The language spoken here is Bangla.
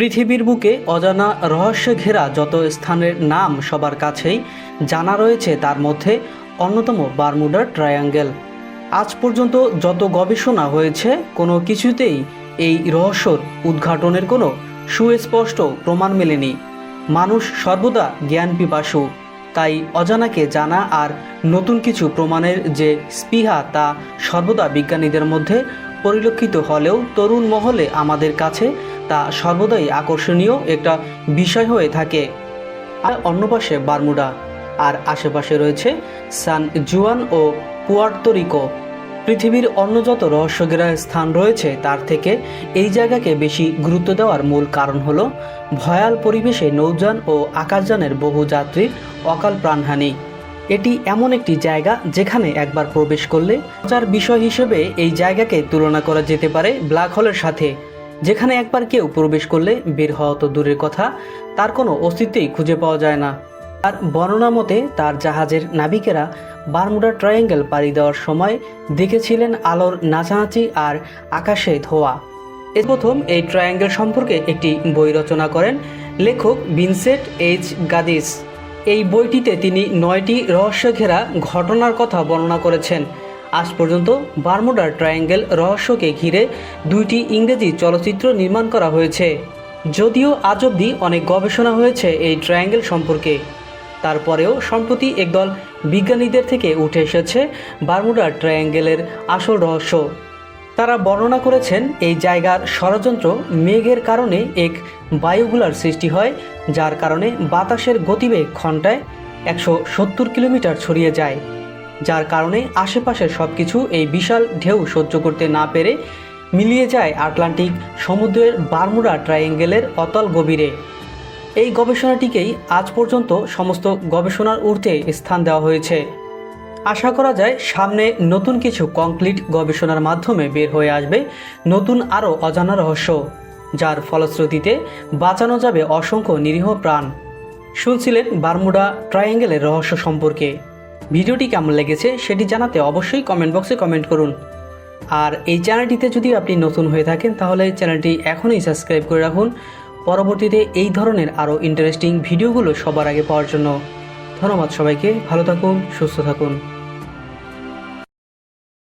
পৃথিবীর বুকে অজানা রহস্যে ঘেরা যত স্থানের নাম সবার কাছেই জানা রয়েছে, তার মধ্যে অন্যতম বারমুডার ট্রায়াঙ্গেল। আজ পর্যন্ত যত গবেষণা হয়েছে, কোনো কিছুতেই এই রহস্যর উদ্ঘাটনের কোনো সুস্পষ্ট প্রমাণ মেলেনি। মানুষ সর্বদা জ্ঞান পিপাসু, তাই অজানাকে জানা আর নতুন কিছু প্রমাণের যে স্পৃহা, তা সর্বদা বিজ্ঞানীদের মধ্যে পরিলক্ষিত হলেও তরুণ মহলে আমাদের কাছে তা সর্বদাই আকর্ষণীয় একটা বিষয় হয়ে থাকে। আর অন্য পাশে বারমুডা, আর আশেপাশে রয়েছে সান জুয়ান ও পুয়ার্তরিকো পৃথিবীর অন্য যত রহস্যঘেরা স্থান রয়েছে, তার থেকে এই জায়গাকে বেশি গুরুত্ব দেওয়ার মূল কারণ হলো ভয়াল পরিবেশে নৌযান ও আকাশযানের বহু যাত্রীর অকাল প্রাণহানি। এটি এমন একটি জায়গা যেখানে একবার প্রবেশ করলে মজার বিষয় হিসেবে এই জায়গাকে তুলনা করা যেতে পারে ব্ল্যাক হোলের সাথে। যেখানে একবার কেউ প্রবেশ করলে বের হওয়া তো দূরের কথা, তার কোনো অস্তিত্বই খুঁজে পাওয়া যায় না। আর বর্ণনা মতে, তার জাহাজের নাবিকেরা বারমুডা ট্রায়াঙ্গেল পাড়ি দেওয়ার সময় দেখেছিলেন আলোর নাচানাচি আর আকাশে ধোয়া। এ প্রথম এই ট্রায়াঙ্গেল সম্পর্কে একটি বই রচনা করেন লেখক ভিনসেন্ট এইচ গাদিস। এই বইটিতে তিনি নয়টি রহস্য ঘেরা ঘটনার কথা বর্ণনা করেছেন। আজ পর্যন্ত বারমুডার ট্রায়াঙ্গেল রহস্যকে ঘিরে দুইটি ইংরেজি চলচ্চিত্র নির্মাণ করা হয়েছে। যদিও আজ অবধি অনেক গবেষণা হয়েছে এই ট্রায়াঙ্গেল সম্পর্কে। তারপরেও সম্প্রতি একদল বিজ্ঞানীদের থেকে উঠে এসেছে বারমুডার ট্রায়াঙ্গেলের আসল রহস্য। তারা বর্ণনা করেছেন, এই জায়গার ষড়যন্ত্র মেঘের কারণে এক বায়ুগুলার সৃষ্টি হয়, যার কারণে বাতাসের গতিবেগ ঘন্টায় একশো সত্তর কিলোমিটার ছড়িয়ে যায়। যার কারণে আশেপাশের সব কিছু এই বিশাল ঢেউ সহ্য করতে না পেরে মিলিয়ে যায় আটলান্টিক সমুদ্রের বারমুডা ট্রায়াঙ্গেলের অতল গভীরে। এই গবেষণাটিকেই আজ পর্যন্ত সমস্ত গবেষণার ঊর্ধ্বে স্থান দেওয়া হয়েছে। আশা করা যায় সামনে নতুন কিছু কংক্রিট গবেষণার মাধ্যমে বের হয়ে আসবে নতুন আরও অজানা রহস্য, যার ফলশ্রুতিতে বাঁচানো যাবে অসংখ্য নিরীহ প্রাণ, শুনছিলেন বারমুডা ট্রায়াঙ্গেলের রহস্য সম্পর্কে। ভিডিওটি কেমন লেগেছে সেটি জানাতে অবশ্যই কমেন্ট বক্সে কমেন্ট করুন। আর এই চ্যানেলটিতে যদি আপনি নতুন হয়ে থাকেন, তাহলে চ্যানেলটি এখনই সাবস্ক্রাইব করে রাখুন। পরবর্তীতে এই ধরনের আরও ইন্টারেস্টিং ভিডিওগুলো সবার আগে পাওয়ার জন্য। ধন্যবাদ সবাইকে, ভালো থাকুন, সুস্থ থাকুন।